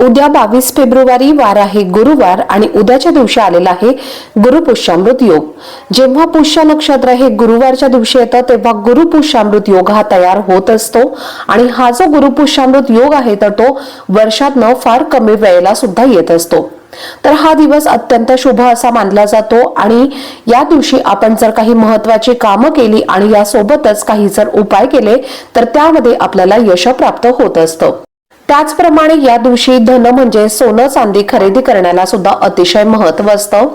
उद्या बावीस फेब्रुवारी वार आहे गुरुवार आणि उद्याच्या दिवशी आलेला आहे गुरुपुष्यामृत योग. जेव्हा पुष्य नक्षत्र हे गुरुवारच्या दिवशी येतं तेव्हा गुरुपुष्यामृत योग हा तयार होत असतो. आणि हा जो गुरुपुष्यामृत योग आहे तर तो वर्षातनं फार कमी वेळेला सुद्धा येत असतो. तर हा दिवस अत्यंत शुभ असा मानला जातो. आणि या दिवशी आपण जर काही महत्वाची कामं केली आणि यासोबतच काही जर उपाय केले तर त्यामध्ये आपल्याला यश प्राप्त होत असतं. त्याचप्रमाणे या दिवशी धन म्हणजे सोनं चांदी खरेदी करण्याला सुद्धा अतिशय महत्त्व असतं.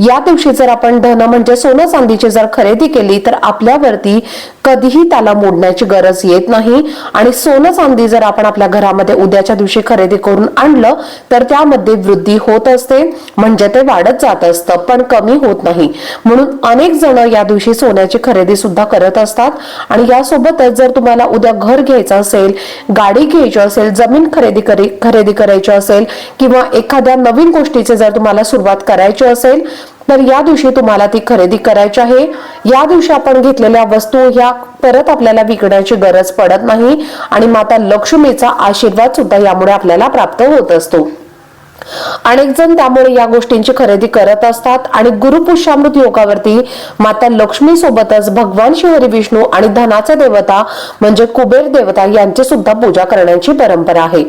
या दिवशी जर आपण धन म्हणजे सोनं चांदीची जर खरेदी केली तर आपल्यावरती कधीही त्याला मोडण्याची गरज येत नाही. आणि सोनं चांदी जर आपण आपल्या घरामध्ये उद्याच्या दिवशी खरेदी करून आणलं तर त्यामध्ये वृद्धी होत असते. म्हणजे ते वाढत जात असतं पण कमी होत नाही. म्हणून अनेक जण या दिवशी सोन्याची खरेदी सुद्धा करत असतात. आणि यासोबतच जर तुम्हाला उद्या घर घ्यायचं असेल गाडी घ्यायची असेल जमीन खरेदी करी खरेदी करायची असेल किंवा एखाद्या नवीन गोष्टीची जर तुम्हाला सुरुवात करायची असेल तर या दिवशी तुम्हाला ती खरेदी करायची आहे. या दिवशी आपण घेतलेल्या वस्तू ह्या परत आपल्याला विकण्याची गरज पडत नाही आणि माता लक्ष्मीचा आशीर्वाद सुद्धा यामुळे आपल्याला प्राप्त होत असतो. अनेक जण त्यामुळे या गोष्टींची खरेदी करत असतात आणि गुरुपुष्यामृत योगावरती माता लक्ष्मी सोबतच भगवान शिवरी विष्णू आणि धनाचा देवता म्हणजे कुबेर देवता यांची सुद्धा पूजा करण्याची परंपरा आहे.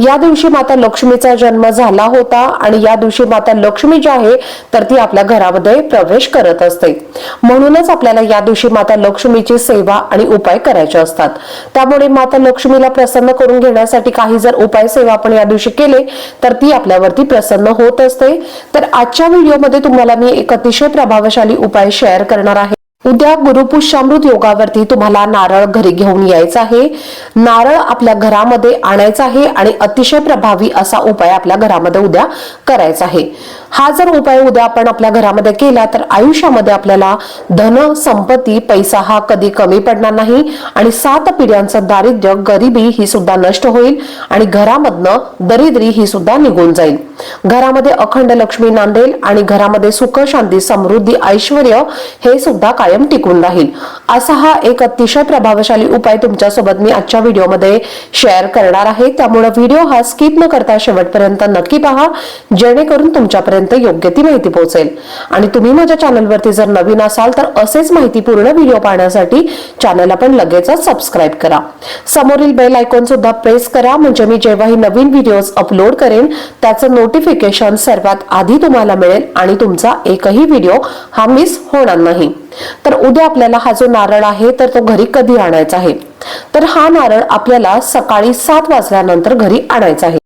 या दिवशी माता लक्ष्मीचा जन्म झाला होता आणि या दिवशी माता लक्ष्मी जी आहे तर ती आपल्या घरामध्ये प्रवेश करत असते. म्हणूनच आपल्याला या दिवशी माता लक्ष्मीची सेवा आणि उपाय करायचे असतात. त्यामुळे माता लक्ष्मीला प्रसन्न करून घेण्यासाठी काही जर उपाय सेवा आपण या दिवशी केले तर ती आपल्या आपल्यावरती प्रसन्न होत असते. तर आजच्या व्हिडिओमध्ये तुम्हाला मी एक अतिशय प्रभावशाली उपाय शेअर करणार आहे. उद्या गुरुपुष्यामृत योगावरती तुम्हाला नारळ घरी घेऊन यायचा आहे. नारळ आपल्या घरामध्ये आणायचा आहे आणि अतिशय प्रभावी असा उपाय आपल्या घरामध्ये उद्या करायचा आहे. हा जर उपाय उद्या आपण आपल्या घरामध्ये केला तर आयुष्यामध्ये आपल्याला धन संपत्ती पैसा हा कधी कमी पडणार नाही आणि सात पिढ्यांचं दारिद्र्य गरिबी ही सुद्धा नष्ट होईल आणि घरामधनं दरिद्री ही सुद्धा निघून जाईल. घरामध्ये अखंड लक्ष्मी नांदेल आणि घरामध्ये सुख शांती समृद्धी ऐश्वर हे सुद्धा कायम टिकून राहील. असा हा एक अतिशय प्रभावशाली उपाय तुमच्यासोबत मी आजच्या व्हिडिओमध्ये शेअर करणार आहे. त्यामुळे व्हिडिओ हा स्किप न करता शेवटपर्यंत नक्की पहा. जेणेकरून तुमच्यापर्यंत योग्य ती माहिती पोहोचेल. आणि तुम्ही माझ्या चॅनलवरती जर नवीन असाल तर असेच माहितीपूर्ण व्हिडिओ पाहण्यासाठी चॅनल आपण लगेचच सबस्क्राईब करा. समोरील बेल आयकॉन सुद्धा प्रेस करा म्हणजे मी जेव्हाही नवीन व्हिडिओज अपलोड करेन त्याचं नोटिफिकेशन सर्वात आधी तुम्हाला मिळेल आणि तुमचा एकही व्हिडिओ हा मिस होणार नाही. तर उद्या आपल्याला हा जो नारळ आहे तर तो घरी कधी आणायचा आहे? तर हा नारळ आपल्याला सकाळी सात वाजल्यानंतर घरी आणायचा आहे.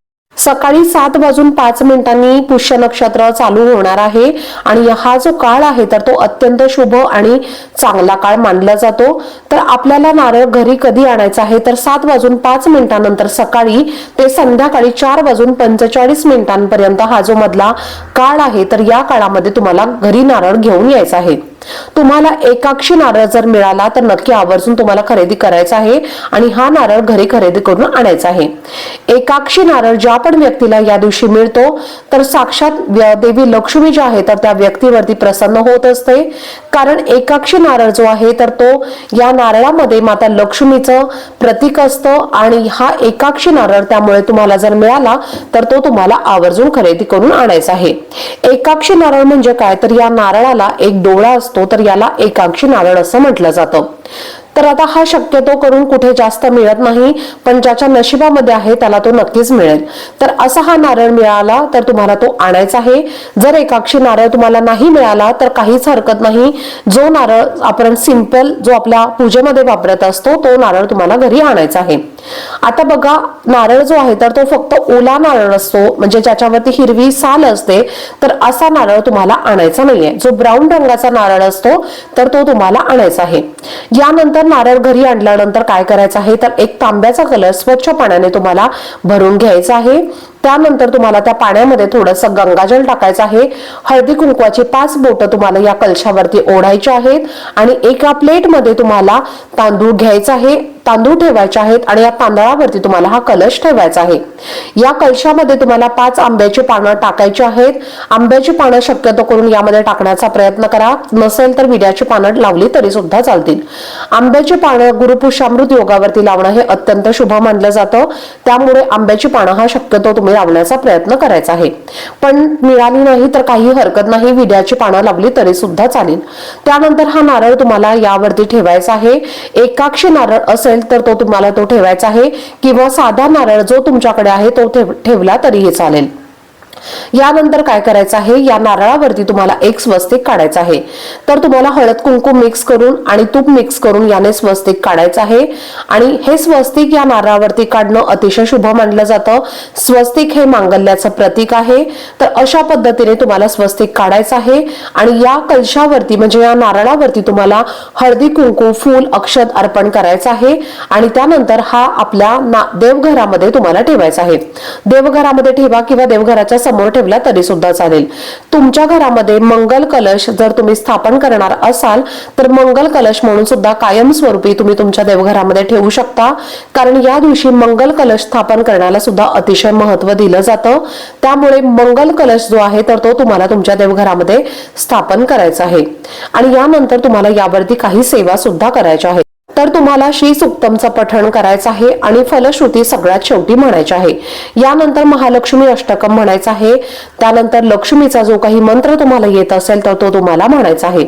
सकाळी सात वाजून पाच मिनिटांनी पुष्य नक्षत्र चालू होणार आहे. आणि हा जो काळ आहे तर तो अत्यंत शुभ आणि चांगला काळ मानला जातो. तर आपल्याला नारळ घरी कधी आणायचा आहे? तर सात वाजून पाच मिनिटांनंतर सकाळी ते संध्याकाळी चार वाजून पंचेचाळीस मिनिटांपर्यंत हा जो मधला काळ आहे तर या काळामध्ये तुम्हाला घरी नारळ घेऊन यायचा आहे. तुम्हाला एकाक्षी नारळ जर मिळाला तर नक्की आवर्जून तुम्हाला खरेदी करायचा आहे आणि हा नारळ घरी खरेदी करून आणायचा आहे. एकाक्षी नारळ ज्या पण व्यक्तीला या दिवशी मिळतो तर साक्षात देवी लक्ष्मी जी आहे तर त्या व्यक्तीवरती प्रसन्न होत असते. कारण एकाक्षी नारळ जो आहे तर तो या नारळामध्ये माता लक्ष्मीचं प्रतीक असतं आणि हा एकाक्षी नारळ त्यामुळे तुम्हाला जर मिळाला तर तो तुम्हाला आवर्जून खरेदी करून आणायचा आहे. एकाक्षी नारळ म्हणजे काय? तर या नारळाला एक डोळा असतो. तर याला एकाक्षी नारळ असं म्हटलं जातं. तर आता हा शक्यतो करून कुठे जास्त मिळत नाही पण ज्याच्या नशिबामध्ये आहे त्याला तो नक्कीच मिळेल. तर असा हा नारळ मिळाला तर तुम्हाला तो आणायचा आहे. जर एकाक्षी नारळ तुम्हाला नाही मिळाला तर काहीच हरकत नाही. जो नारळ आपण सिंपल जो आपल्या पूजेमध्ये वापरत असतो तो नारळ तुम्हाला घरी आणायचा आहे. आता बघा नारळ जो आहे तर तो फक्त ओला नारळ असतो म्हणजे ज्याच्यावरती हिरवी साल असते तर असा नारळ तुम्हाला आणायचा नाहीये. जो ब्राऊन रंगाचा नारळ असतो तर तो तुम्हाला आणायचा आहे. यानंतर नारळ घरी आणल्यानंतर काय करायचं आहे तर एक तांब्याचा कलर स्वच्छ पाण्याने तुम्हाला भरून घ्यायचा आहे. त्यानंतर तुम्हाला त्या पाण्यामध्ये थोडंसं गंगाजल टाकायचं आहे. हळदी कुंकवाची पाच बोटं तुम्हाला या कलशावरती ओढायची आहेत. आणि एका प्लेटमध्ये तुम्हाला तांदूळ घ्यायचा आहे. तांदूळ ठेवायचे आहेत आणि या तांदळावरती तुम्हाला हा कलश ठेवायचा आहे. या कलशामध्ये तुम्हाला पाच आंब्याची पानं टाकायची आहेत. आंब्याची पानं शक्यतो करून यामध्ये टाकण्याचा प्रयत्न करा. नसेल तर विड्याची पानं लावली तरी सुद्धा चालतील. आंब्याची पानं गुरुपुषामृत योगावरती लावणं हे अत्यंत शुभ मानलं जातं. त्यामुळे आंब्याची पानं हा शक्यतो तुम्ही लावण्याचा प्रयत्न करायचा आहे. पण मिळाली नाही तर काही हरकत नाही विड्याची पानं लावली तरी सुद्धा चालेल. त्यानंतर हा नारळ तुम्हाला यावरती ठेवायचा आहे. एकाक्षी नारळ असेल तर तो तुम्हाला तो ठेवायचा आहे. किंवा साधा नारळ जो तुमच्याकडे आहे तो ठेवला तरीही चालेल. यानंतर काय करायचं आहे? या नारळावरती तुम्हाला एक स्वस्तिक काढायचं आहे. तर तुम्हाला हळद कुंकू मिक्स करून आणि तूप मिक्स करून याने स्वस्तिक काढायचं आहे. आणि हे स्वस्तिक या नारळावरती काढणं अतिशय शुभ मानलं जातं. स्वस्तिक हे मांगल्याचं प्रतीक आहे. तर अशा पद्धतीने तुम्हाला स्वस्तिक काढायचं आहे. आणि या कलशावरती म्हणजे या नारळावरती तुम्हाला हळदी कुंकू फूल अक्षत अर्पण करायचं आहे. आणि त्यानंतर हा आपल्या ना- देवघरामध्ये तुम्हाला ठेवायचा आहे. देवघरामध्ये ठेवा किंवा देवघराच्या समोर ठेवला तरी सुद्धा चालेल. तुमच्या घरामध्ये मंगल कलश जर तुम्ही स्थापन करणार असाल तर मंगल कलश म्हणून सुद्धा कायमस्वरूपी तुम्ही तुमच्या देवघरामध्ये ठेवू शकता. कारण या दिवशी मंगल कलश स्थापन करण्याला सुद्धा अतिशय महत्त्व दिलं जातं. त्यामुळे मंगल कलश जो आहे तर तो तुम्हाला तुमच्या देवघरामध्ये स्थापन करायचा आहे. आणि यानंतर तुम्हाला यावरती काही सेवा सुद्धा करायच्या आहेत. तर तुम्हाला श्री सुक्तमचं पठण करायचं आहे आणि फलश्रुती सगळ्यात शेवटी म्हणायची आहे. यानंतर महालक्ष्मी अष्टकम म्हणायचं आहे. त्यानंतर लक्ष्मीचा जो काही मंत्र तुम्हाला येत असेल तर तो तुम्हाला म्हणायचा आहे.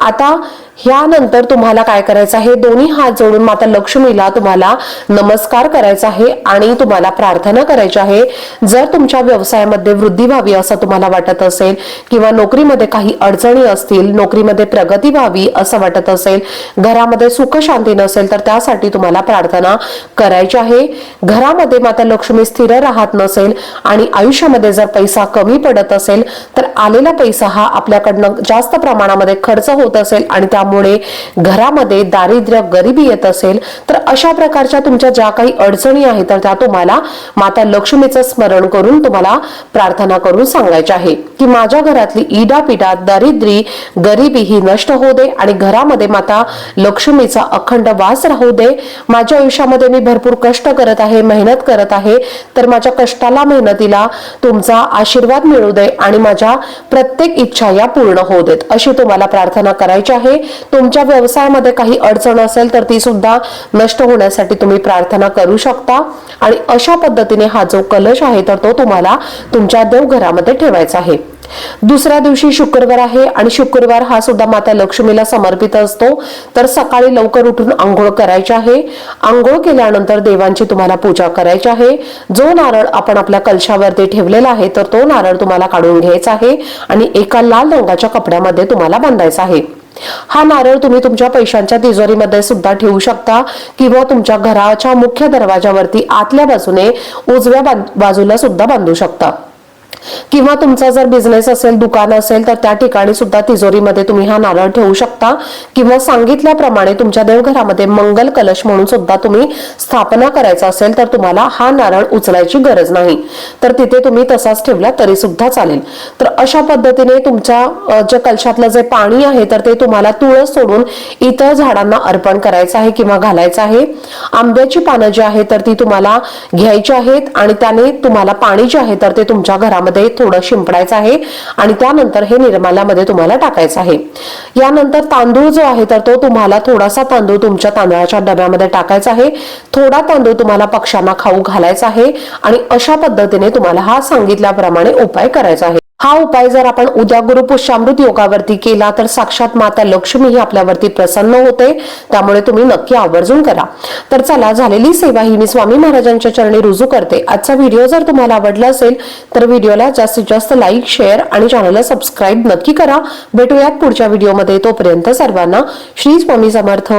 आता ह्यानंतर तुम्हाला काय करायचं आहे? दोन्ही हात जोडून माता लक्ष्मीला तुम्हाला नमस्कार करायचा आहे आणि तुम्हाला प्रार्थना करायची आहे. जर तुमच्या व्यवसायामध्ये वृद्धी व्हावी असं तुम्हाला वाटत असेल किंवा नोकरीमध्ये काही अडचणी असतील नोकरीमध्ये प्रगती व्हावी असं वाटत असेल घरामध्ये सुखशा शांती नसेल तर त्यासाठी तुम्हाला प्रार्थना करायची आहे. घरामध्ये माता लक्ष्मी स्थिर राहत नसेल आणि आयुष्यामध्ये जर पैसा कमी पडत असेल तर आलेला पैसा हा आपल्याकडनं जास्त प्रमाणामध्ये खर्च होत असेल आणि त्यामुळे घरामध्ये दारिद्र्य गरिबी येत असेल तर अशा प्रकारच्या तुमच्या ज्या काही अडचणी आहेत तर त्या तुम्हाला माता लक्ष्मीचं स्मरण करून तुम्हाला प्रार्थना करून सांगायचे आहे की माझ्या घरातली इडापिडा दारिद्री गरिबी ही नष्ट होऊ दे आणि घरामध्ये माता लक्ष्मीचा अखंड वास राहू दे. माझ्या आयुष्यामध्ये मी भरपूर कष्ट करत आहे मेहनत करत आहे. तर माझ्या कष्टाला मेहनतीला तुमचा आशीर्वाद मिळू दे आणि माझ्या प्रत्येक इच्छा या पूर्ण होऊ देत. अशी तुम्हाला प्रार्थना करायची आहे. तुमच्या व्यवसायामध्ये काही अडचण असेल तर ती सुद्धा नष्ट होण्यासाठी तुम्ही प्रार्थना करू शकता. आणि अशा पद्धतीने हा जो कलश आहे तर तो तुम्हाला तुमच्या देवघरामध्ये ठेवायचा आहे. दुसऱ्या दिवशी शुक्रवार आहे आणि शुक्रवार हा सुद्धा माता लक्ष्मीला समर्पित असतो. तर सकाळी लवकर उठून आंघोळ करायची आहे. आंघोळ केल्यानंतर देवांची तुम्हाला पूजा करायची आहे. जो नारळ आपण आपल्या कलशावरती ठेवलेला आहे तर तो नारळ तुम्हाला काढून घ्यायचा आहे आणि एका लाल रंगाच्या कपड्यामध्ये तुम्हाला बांधायचा आहे. हा नारळ तुम्ही तुमच्या पैशांच्या तिजोरीमध्ये सुद्धा ठेवू शकता किंवा तुमच्या घराच्या मुख्य दरवाजावरती आतल्या बाजूने उजव्या बाजूला सुद्धा बांधू शकता. किंवा तुमचा जर बिझनेस असेल दुकान असेल तर त्या ठिकाणी सुद्धा तिजोरीमध्ये तुम्ही हा नारळ ठेवू शकता. किंवा सांगितल्याप्रमाणे तुमच्या देवघरामध्ये मंगल कलश म्हणून सुद्धा तुम्ही स्थापना करायचा असेल तर तुम्हाला हा नारळ उचलायची गरज नाही. तर तिथे तुम्ही तसाच ठेवला तरी सुद्धा चालेल. तर अशा पद्धतीने तुमच्या ज्या कलशातलं जे पाणी आहे तर ते तुम्हाला तुळस सोडून इतर झाडांना अर्पण करायचं आहे किंवा घालायचं आहे. आंब्याची पानं जी आहेत तर ती तुम्हाला घ्यायची आहेत आणि त्याने तुम्हाला पाणी जे आहे तर ते तुमच्या घरामध्ये थोडं शिंपडायचं आहे आणि त्यानंतर हे निर्माल्यामध्ये तुम्हाला टाकायचं आहे. यानंतर तांदूळ जो आहे तर तो तुम्हाला थोडासा तांदूळ तुमच्या तांदळाच्या डब्यामध्ये टाकायचा आहे. थोडा तांदूळ तुम्हाला पक्ष्यांना खाऊ घालायचा आहे आणि अशा पद्धतीने तुम्हाला हा सांगितल्याप्रमाणे उपाय करायचा आहे. हा उपाय जर आपण उद्या गुरुपुष्यामृत योगावरती केला तर साक्षात माता लक्ष्मी ही आपल्यावरती प्रसन्न होते. त्यामुळे तुम्ही नक्की आवर्जून करा. तर चला झालेली सेवा ही मी स्वामी महाराजांच्या चरणी रुजू करते. आजचा व्हिडिओ जर तुम्हाला आवडला असेल तर व्हिडिओला जास्तीत जास्त लाईक शेअर आणि चॅनलला सबस्क्राईब नक्की करा. भेटूयात पुढच्या व्हिडिओमध्ये. तोपर्यंत सर्वांना श्री स्वामी समर्थ.